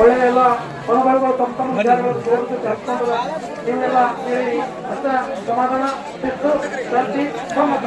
ಒಳ್ಳೆಯ ಎಲ್ಲ ಅನುಭವಗಳು ತಮ್ಮ ತಮ್ಮ ವಿಚಾರಗಳನ್ನು ತೋರಿಸಿ ಕರ್ಕೊಂಡು ನೀವೆಲ್ಲ ಕೇಳಿ ಅಷ್ಟ ಸಮಾಧಾನ ಶಿಸ್ತು ಶಾಂತಿ ಸಮ್ಮತ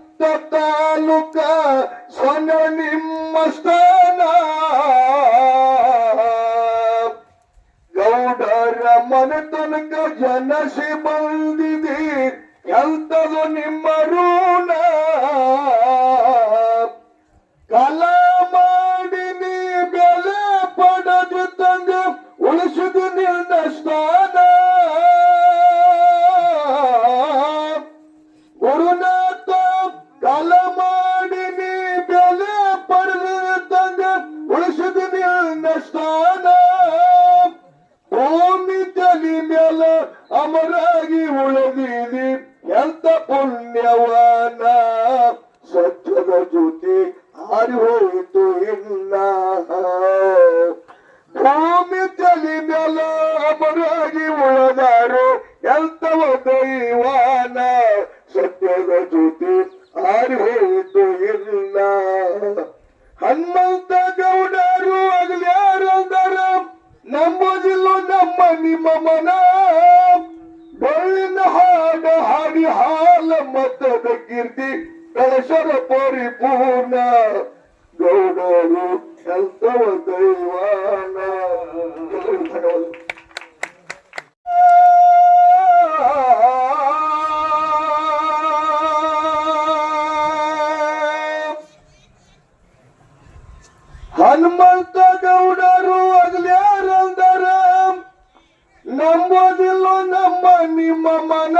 ತಾಲೂಕ ಸ್ವನ ನಿಮ್ಮ ಸ್ಥಾನ. ಗೌಡರ ಮನೆತನಕ ಜನಸಿ ಬಂದಿದೆ, ಎಂತದು ನಿಮ್ಮ ಋಣ? ಕಲ ಮಾಡಿ ನೀ ಬೆಲೆ ಪಡೆದು ತಂದು ಉಳಿಸಿದು ನಿನ್ನ ಸ್ಥಾನ. ಗುರುನಾಥ ಕಲ ಮಾಡಿ ನೀ ಬೆಲೆ ಪಡೆದು ತಂದು ಉಳಿಸಿದು ನಿನ್ನ ಸ್ಥಾನ. ಭೂಮಿ ತಲಿ ಮೇಲ ಅಮರಾಗಿ ಉಳಿದಿದಿ, ಎಂತ ಪುಣ್ಯವಾನ. ಸ್ವಚ್ಛದ ಜ್ಯೋತಿ ಹಾರಿ ಹೋಯಿತು ಹನುಮಂತ ಗೌಡರು ಅಗಲ್ಯಾರಂದರ ನಂಬುದಿಲ್ಲ ನಮ್ಮ ನಿಮ್ಮ ಮನ. ಬಳ್ಳಿನ ಹಾಡ ಹಾಡಿ ಹಾಲ ಮತದ ಕೀರ್ತಿ, ಕಳಶರ ಪರಿಪೂರ್ಣ. ಗೌಡರು ಎಂತವ ದೈವಾನ ಅಂತ ಗೌಡರು ಅಗಲ್ಯಾರಂದರ ನಂಬೋದಿಲ್ಲ ನಮ್ಮ ನಿಮ್ಮ ಮನ